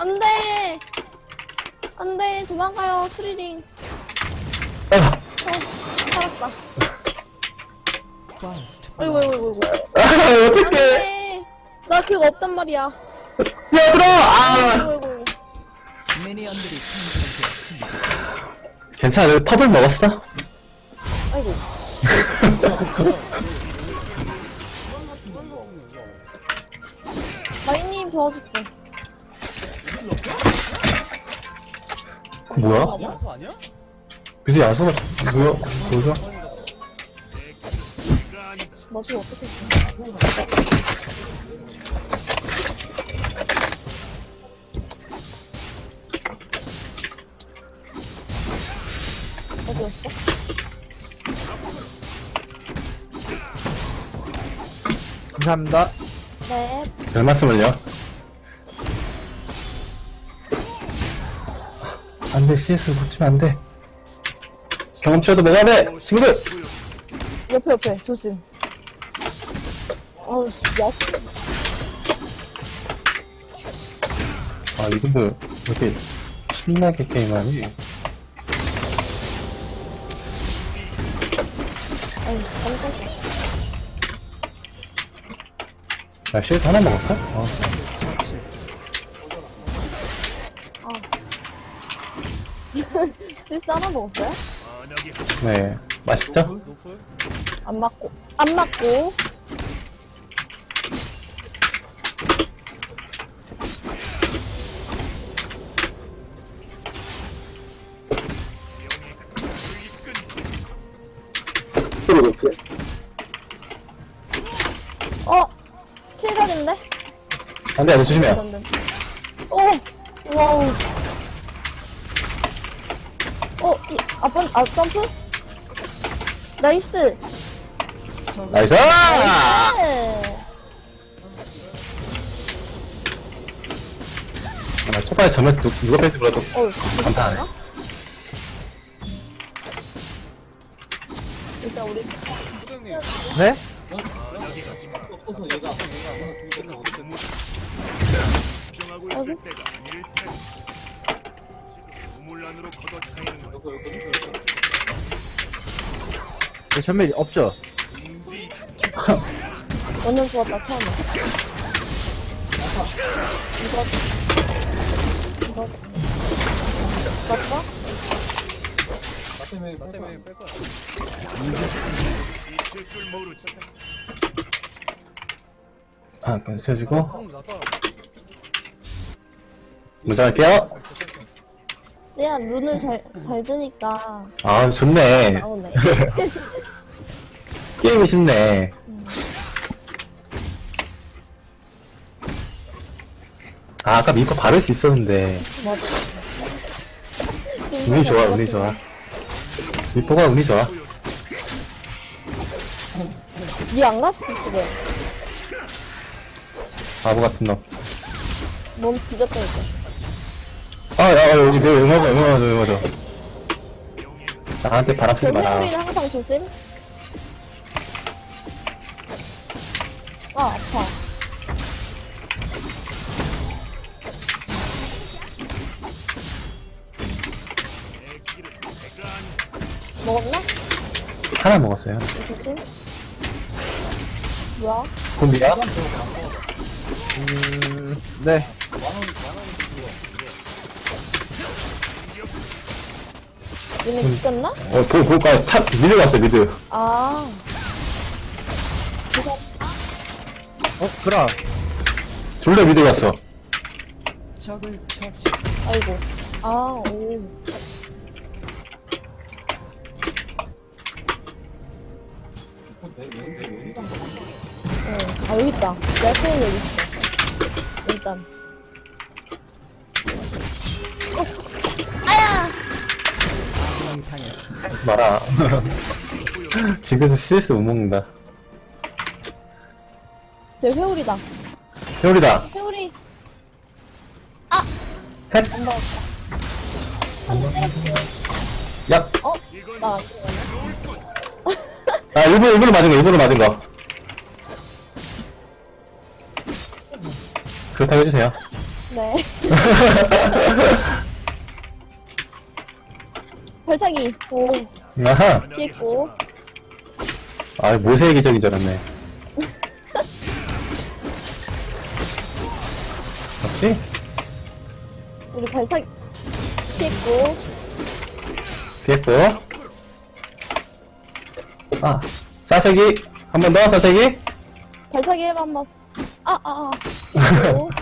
안 돼! 안 돼, 도망가요, 트리링. 아, 어, 살았다. 어이구, 어이구, 어이구. 아안 어떡해. 돼! 나 그거 없단 말이야. 뛰어들어! 아! 어이구, 어이구. 괜찮아, 내가 텁을 먹었어? 아이고. 뭐야? 야수 아니야? 그지 야소가 뭐야? 뭐야? 뭐지, 어떻게? 어디였어? 감사합니다. 네. 별 말씀을요? 안 돼, CS 붙이면 안 돼. 경험치라도 먹어야 돼! 친구들! 옆에, 옆에, 조심. 아우, 씨, 야, 아, 이분들, 이렇게 신나게 게임하니? 아유, 깜짝이야. 야, CS 하나 먹었어? 어. 실수 하나 먹었어요? 네. 맛있죠? 안 맞고. 안 맞고. 어! 킬각인데? 안 돼, 안 돼, 조심해요. 방금. 오! 와우. 어, 이, 앞 점프? 나이스! 나이스! 네. 아, 첫번에 전면 누, 누가 뺄지 몰라도 어, 감탄하네. 일단 우리 네? 어디? 네, 전멸 없죠? 완전 좋았다 처음에. 이거 이거 맞다? 아, 끊어주고. 문장할게요. 쟤야 룬을 잘, 잘 드니까 아, 좋네. 나오네. 게임이 쉽네. 아, 아까 미코 바를 수 있었는데. 맞아. 운이 좋아, 운이 좋아. 미포가 운이 좋아. 니안 갔어 지금. 바보 같은 놈. 몸 뒤졌다니까. 아, 야, 야, 여기 내 응어가, 응어가, 응어가. 나한테 바람 쓰지 마라. 전매우리는 항상 조심. 아 아파. 먹었나? 하나 먹었어요. 조심. 뭐야? 콤비야? 음, 네. 얘네 죽였나? 어, 볼, 볼까요? 탑, 미드 갔어, 미드. 아. 어, 그라. 둘 다 미드 갔어. 아이고. 아 오. 네. 아 여기 있다. 야스인 여기 있어. 일단. 당했습니다. 하지 마라. 지금서 CS 못 먹는다. 제 회오리다. 회오리다. 회오리. 헷. 안 때렸어. 야. 어? 나안 들어갔네. 아, 일부러, 일부러 맞은 거, 일부러 맞은 거. 그렇다고 해주세요. 네. 발차기. 오, 아하. 피했고. 아, 모세의 기적인 줄 알았네. 맞지? 우리 발차기. 피했고. 피했고. 아, 싸세기. 한 번 더, 싸세기. 발차기 해봐, 한 번. 아, 아, 아. 피했고.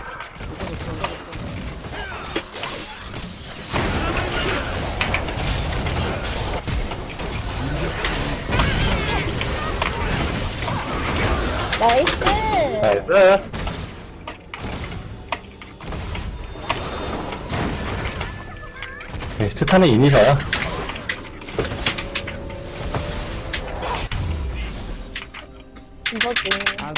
나이스! 나이스. 네, 스타는 이니셔야. 이거지. 아,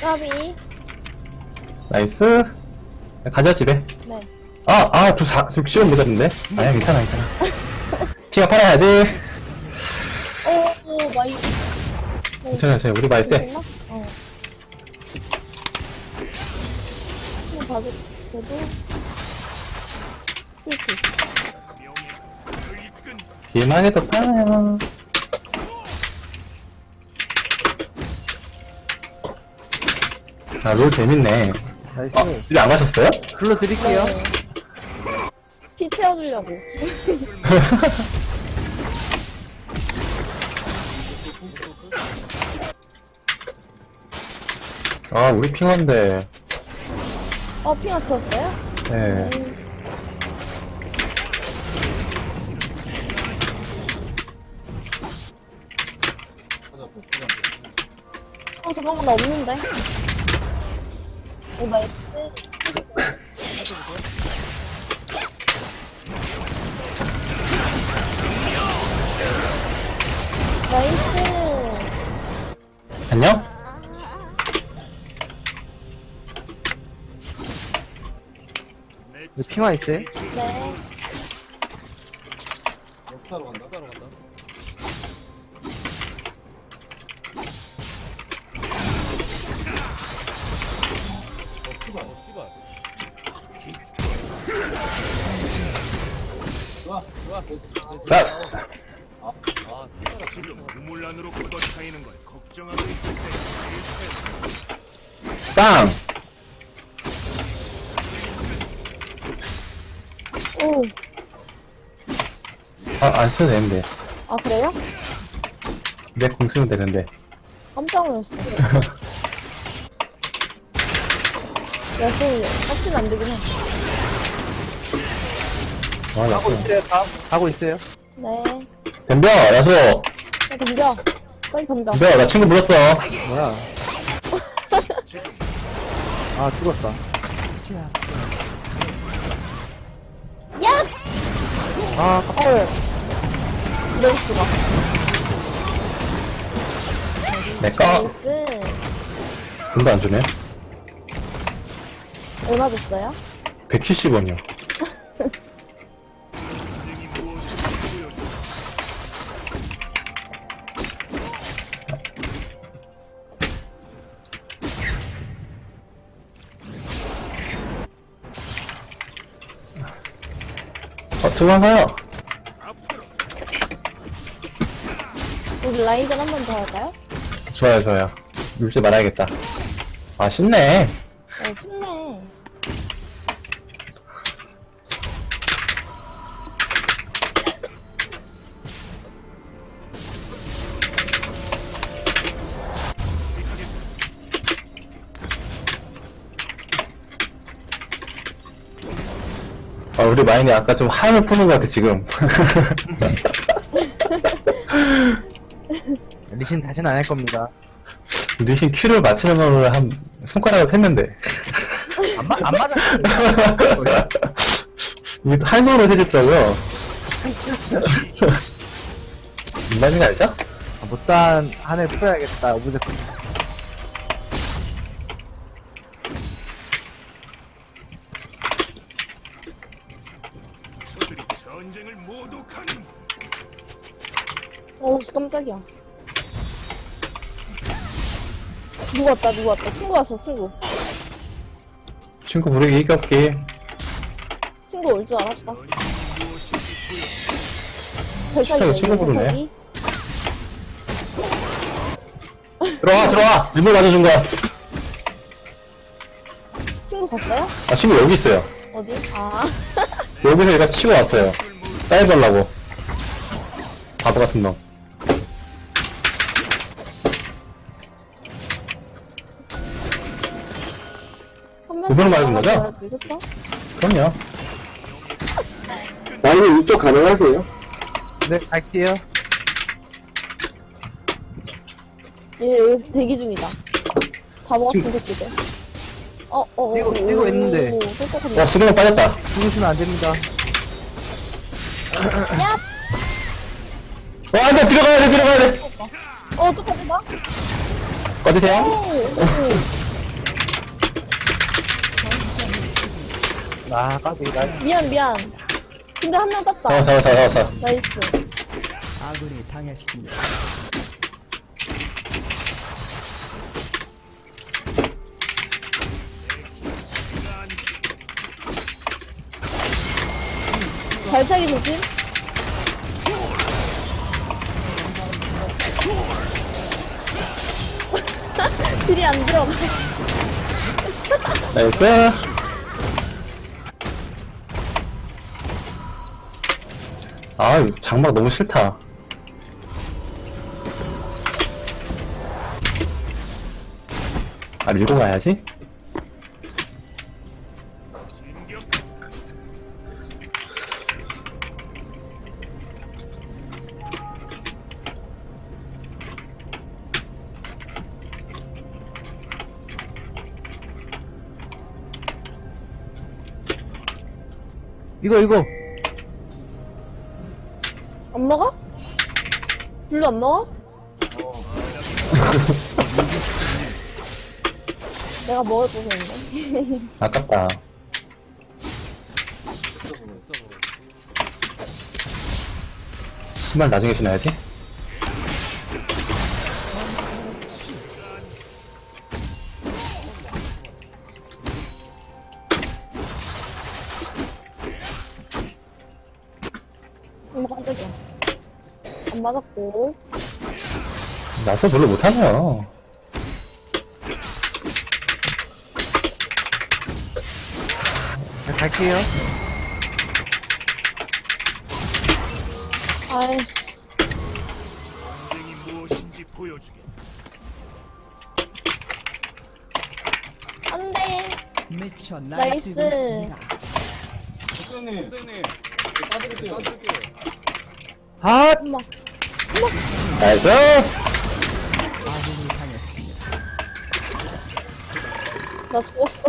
까비. 나이스. 가자, 집에. 네. 아, 아, 저 사, 좀 시험 모자른데? 아니야, 괜찮아, 괜찮아. 피가 팔아야지. 괜찮아, 괜찮아. 우리 마이 세. 됐나? 어. 한번 봐도, 그래도. 필수. 뒤에만 해도 팔아요. 아, 롤 재밌네. 나이스. 어, 이제 안 가셨어요? 불러드릴게요. 네. 피 채워주려고. 아, 우리 핑한데. 어, 피 맞췄어요? 네. 음. 어, 잠깐만, 나 없는데? 오, 나이스. 나이스. 안녕? 핑화 있어요? 네. 라스. 지금 우물 안으로 걷어차이는 걸 걱정하고 있을 때 땅! 아, 안 써도 되는데. 아, 그래요? 내공 쓰면 되는데. 깜짝 놀랐어. 야, 쌤, 깝치면 안 되긴 해. 아, 하고 야수. 있어요, 다? 하고 있어요. 네. 덤벼, 야수. 야, 덤벼. 빨리 덤벼. 덤벼, 나 친구 물었어. 뭐야. 아, 죽었다. 야! 아, 헐. 이 럴 수가. 내꺼. 나이스. 돈도 안 주네. 얼마 줬어요? 170원이요. 어, 도망가요. 우리 라인전 한 번 더 할까요? 좋아요, 좋아요. 울지 말아야겠다. 아, 쉽네. 어, 쉽네. 아, 우리 마인이 아까 좀 한을 푸는 것 같아, 지금. 리신 다시는 안 할 겁니다. 리신 큐를 맞추는 거를 한 손가락으로 샜는데. 안, 마, 안 맞았어요. 이게 또한 손으로 해줬더라고요. 말인지 알죠? 아, 못단 한을 풀어야겠다. 오브젝트. 어우, 씨, 깜짝이야. 누구 왔다, 누구 왔다. 친구 왔어, 친구. 친구 부르기 이겼기. 친구 올 줄 알았다. 진짜 친구 부르네. 들어와, 들어와! 일부러 맞아준 거야. 친구 갔어요? 아, 친구 여기 있어요. 어디? 아, 여기서 얘가 치고 왔어요. 따해보려고. 바보 같은 놈. 이번에 맞은 거죠? 그럼요. 라인은 이쪽 가능하세요? 네, 갈게요. 얘네 여기서 대기 중이다. 바보 같은 새끼들. 어, 어, 어. 뛰고- 오, 뛰고 오, 있는데. 오, 똑똑하네. 와, 수능은 빠졌다. 죽으시면 안 됩니다. 야! 와, 안 돼! 들어가야 돼, 들어가야 돼! 어, 똑똑하다. 꺼지세요. 오, 아, 까비, 나 오. 미안, 미안. 근데 한 명 땄다. 잡아, 잡아, 잡아, 잡아. 나이스. 아군이 당했습니다. 발차기 조심. 딜이 안 들어가. 나이스. 아, 장막 너무 싫다. 아, 밀고 가야지. 이거, 이거. 안 먹어? 블루 안 먹어? 내가 먹을 뻔했네. 아깝다. 신발 나중에 신어야지. 맞았고. 나서 별로 못하네요. 네, 갈게요. 아이씨. 전쟁이 무엇인지 보여주게. 안 돼. 미쳐 나이스. 날뛰고 있습니다. 아, 엄마. 나이스! 아군이 당했습니다. 나 죽었어.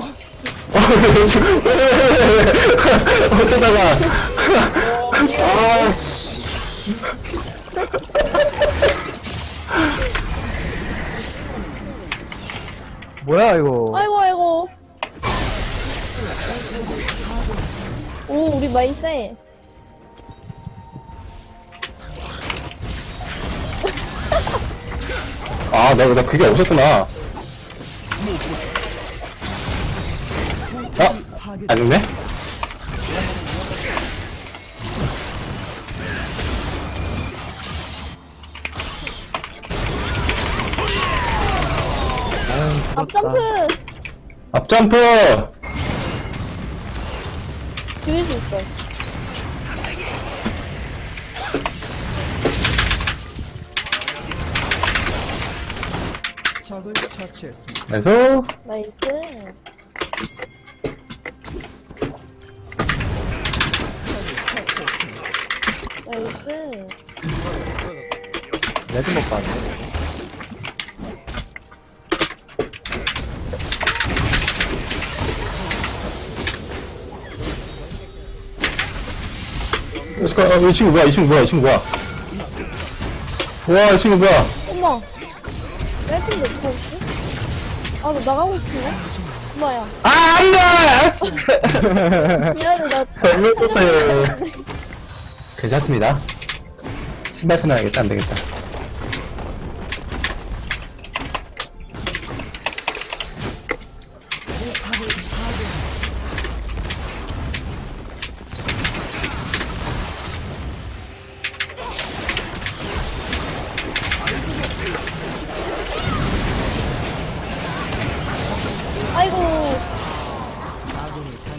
어쩌다가. 아씨. 뭐야, 이거. 아이고, 아이고. 오, 우리 많이 세. 아, 나, 나 그게 없었구나. 아, 안 죽네? 앞점프! 앞점프! 죽일 수 있어. 처치했습니다. 나이스! 나이스. 나이스. 레드 못 봤네. 어, 이 친구 뭐야, 이 친구 뭐야, 이 친구 뭐야. 와, 이 친구 뭐야. 엄마. 셀프인데 어떡하지? 아, 나 나가고 싶은데? 엄마야. 아, 안 돼! 미안해, 나. 잘못했어요. 괜찮습니다. 신발 신어야겠다, 안 되겠다.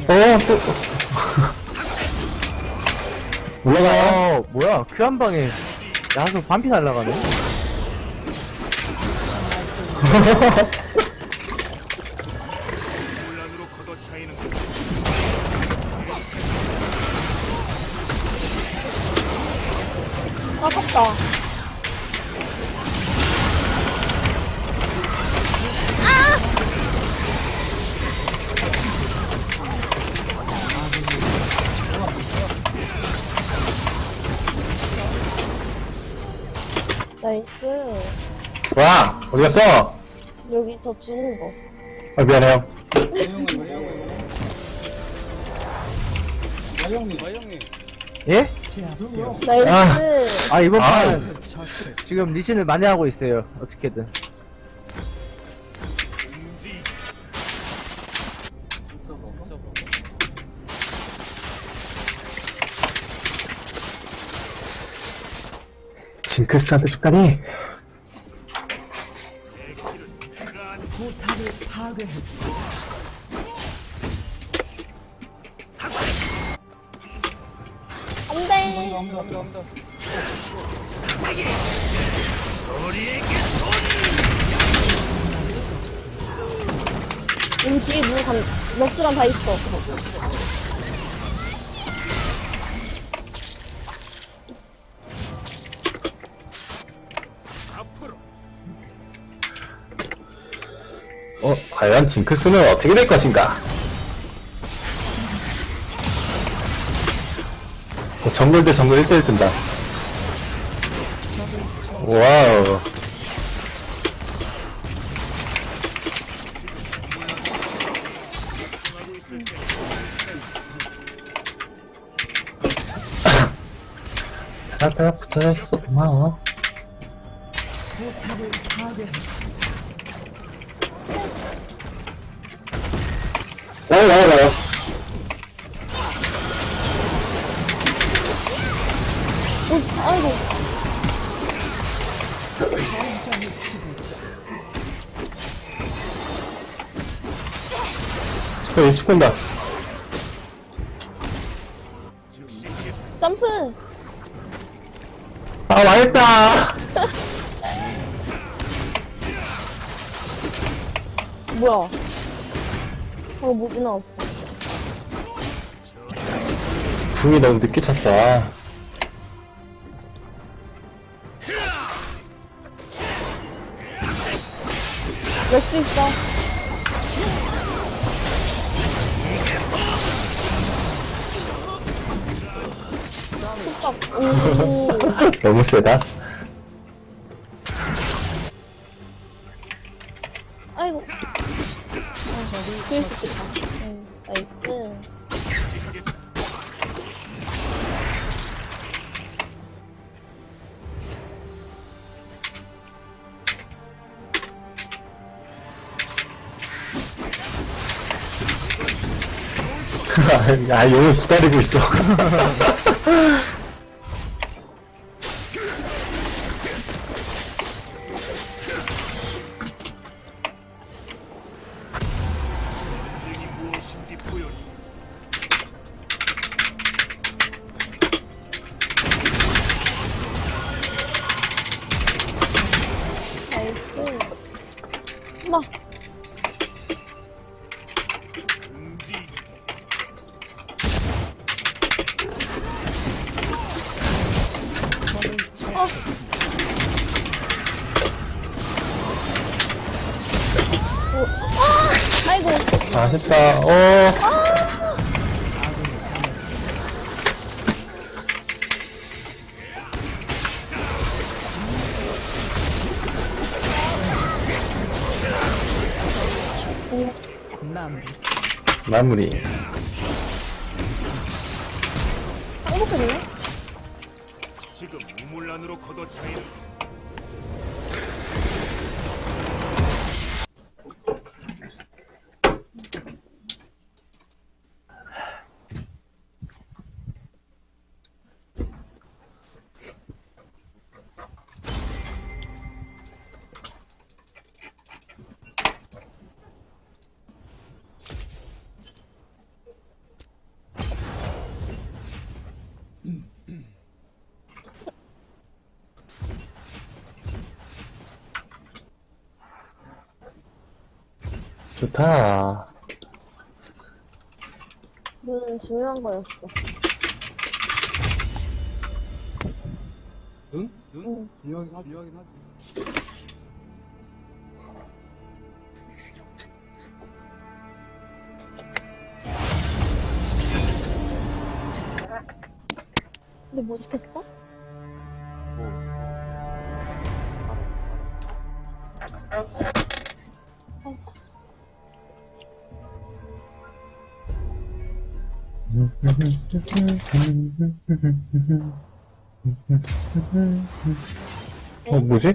어, 또. 올라가요? 어, 뭐야. 큐 한 방에 야수 반피 날라가네. 것 아깝다. 와, 어디 갔어? 여기 저 죽은 거. 아, 미안해요. 예? 제압되었습니다. 나이스. 아, 이번 아. 판은. 지금 리신을 많이 하고 있어요. 어떻게든. 징크스한테 죽다니. 있어. 앞으로 어, 과연 징크스는 어떻게 될 것인가? 어, 정글 대 정글 1대1 뜬다. 와우. 붙어줘서 고마워. 나요, 나요, 나요. 어, 아이고. 축구, 얘 축구한다. 점프. 아, 망했다. 뭐야. 어, 못 지나왔어. 궁이 너무 늦게 찼어. 아. 렉스 있어. 너무 세다. 아이고. 아, 그럴 수 있겠다. 응, 나이스. 아, 용을 기다리고 있어. 엄마. 금지 어. 오. 아! 아이고. 아쉽다. 어. 남 마무 좋다. 눈 중요한 거였어. 응? 응. 응? 중요하긴 하지. 중요하긴 하지. 근데 뭐 시켰어? 어, 뭐지?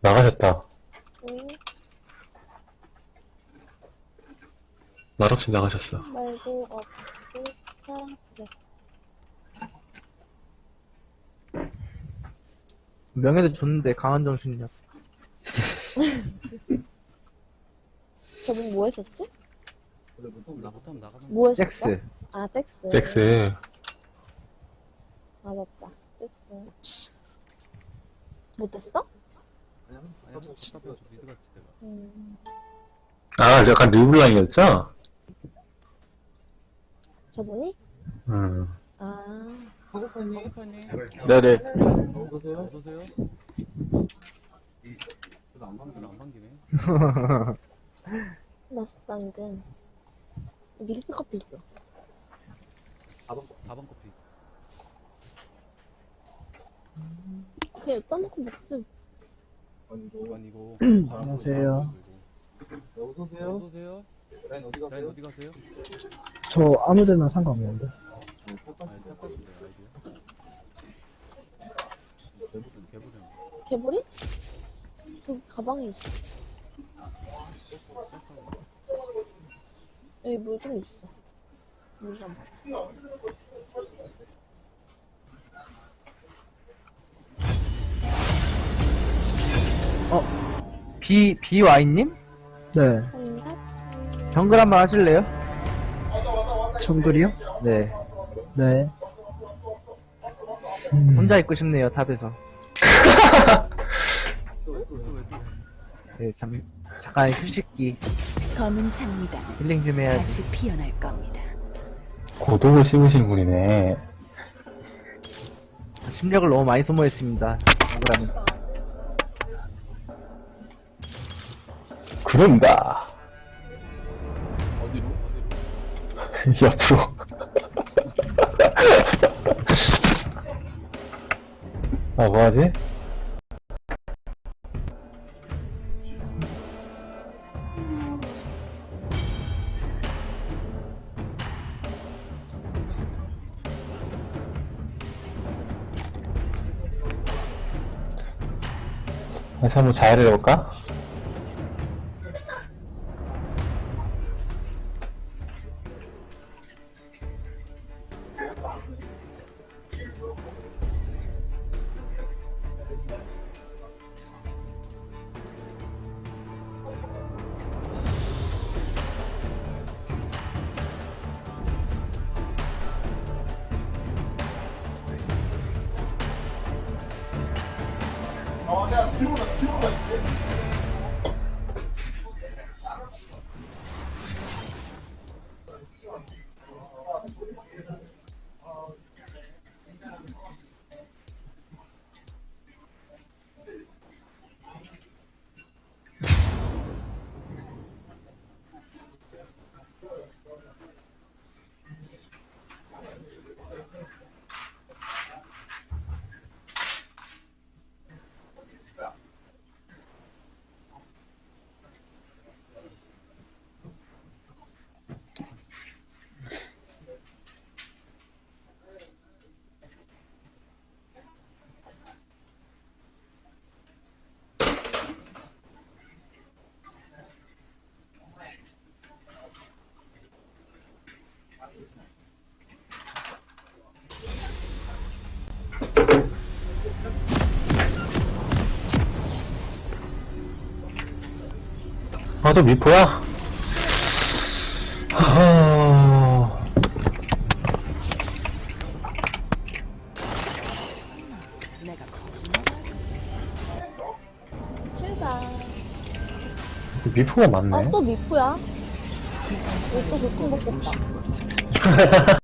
나가셨다. 응. 나락씨 나가셨어. 말고 없이 사그랬어. 명예도 좋는데 강한 정신력. 저분 뭐 했었지? 나가면 뭐 했었어? 잭스. 아, 잭스. 잭스. 아, 맞다. 잭스. 못했어? 아니야? 아니야. 답답해가지고 미드 같이 내가. 음. 아, 약간 르블랑이었죠? 저분이? 음. 아, 허구파님. 네네. 어서오세요. 어서오세요. 별로 안 반기네. 안 반기네. 맛있다, 은근. 믹스 커피 있어. 4번, 4번 커피. 그냥 여기다 놓고 먹지. 아니고. 안녕하세요. 어서 오세요. 어서오세요. 라인 어디 가세요? 라인 어디 가세요? 저 아무데나 상관없는데. 아니, 탁구인데, 아이디어. 개부름, 개부름. 개구리? 여기 가방에 있어. 여기 물좀 있어. 물 좀. 비, 비와이님? 네. 정글 한번 하실래요? 정글이요? 네. 네. 혼자 있고 싶네요, 탑에서. 네, 잠, 잠깐 휴식기. 검은 장미단 힐링 좀 해야지. 다시 피어날 겁니다. 고독을 씹으시는 분이네. 심력을 너무 많이 소모했습니다. 정글하면. 그런다. 어디로? 옆으로. 아, 뭐하지? 다시 한번 자해를 해볼까? 아, 저 미포야? 하하. 출발. 미포가 많네. 아, 또 미포야? 여기 또 교통복 뽑다.